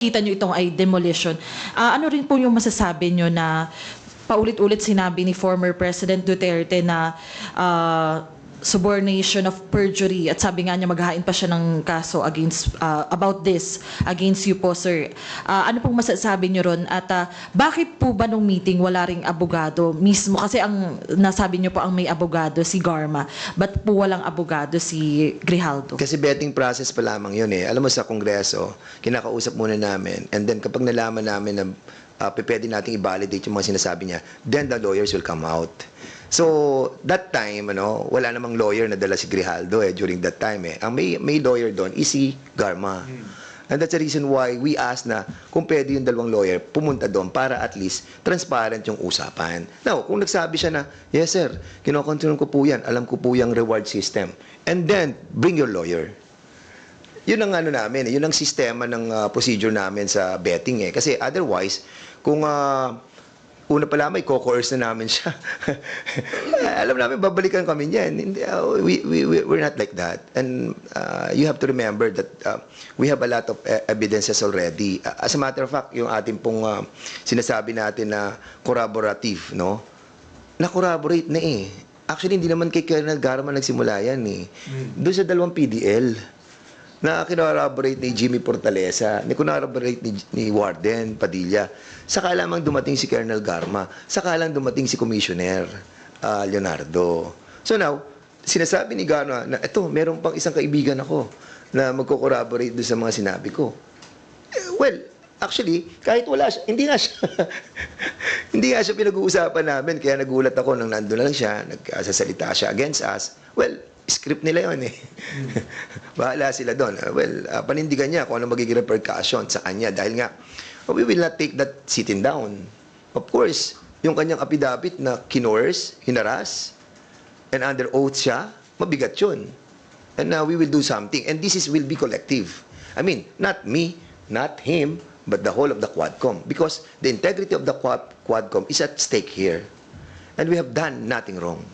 kita nyo itong ay demolition. Ah, ano rin po yung masasabi nyo na paulit-ulit sinabi ni former President Duterte na ah, subornation of perjury at sabi nga niya maghahain pa siya ng kaso against ah, about this against you po sir. Ah, ano pong masasabi nyo ron at ah, bakit po ba nung meeting wala ring abogado mismo kasi ang nasabi nyo po ang may abogado si Garma but po walang abogado si Grijaldo. Kasi betting process pa lamang yun eh. Alam mo sa Kongreso, kinakausap muna namin. And then kapag nalaman namin na uh, pwede nating i-validate yung mga sinasabi niya, then the lawyers will come out. So, that time, ano, wala namang lawyer na dala si Grijaldo eh, during that time eh. Ang may, may lawyer doon is si Garma. And that's the reason why we asked na kung pwede yung dalawang lawyer pumunta doon para at least transparent yung usapan. Now, kung nagsabi siya na, yes sir, kinokontrol ko po yan, alam ko po yung reward system. And then, bring your lawyer. Yun ang ano namin, eh, yun ang sistema ng ah, procedure namin sa betting eh. Kasi otherwise, kung ah, una pa lamang, i-coerce na namin siya. Alam namin, babalikan kami niyan. Hindi, ah, we, we, we, we're not like that. And ah, you have to remember that ah, we have a lot of e- evidences already. Ah, as a matter of fact, yung ating pong ah, sinasabi natin na corroborative, no? na-corroborate na eh. Actually, hindi naman kay Colonel Garma nagsimula yan eh. Doon sa dalawang PDL na kinorroborate ni Jimmy Fortaleza, ni kinorroborate ni, ni Warden Padilla. Saka lamang dumating si Colonel Garma. Saka lang dumating si Commissioner ah, Leonardo. So now, sinasabi ni Garma na ito, meron pang isang kaibigan ako na magko-corroborate doon sa mga sinabi ko. Eh, well, actually, kahit wala siya, hindi nga siya, hindi nga siya pinag-uusapan namin. Kaya nagulat ako nang nandun na lang siya, nagsasalita siya against us. Well, script nila yon eh. Bahala sila doon. Uh, Well, uh, panindigan niya kung ano magiging repercussion sa kanya. Dahil nga, oh, we will not take that sitting down. Of course, yung kanyang affidavit na kinores, hinaras, and under oath siya, mabigat yun. And now we will do something. And this is will be collective. I mean, not me, not him, but the whole of the Quadcom. Because the integrity of the Quad, Quadcom is at stake here. And we have done nothing wrong.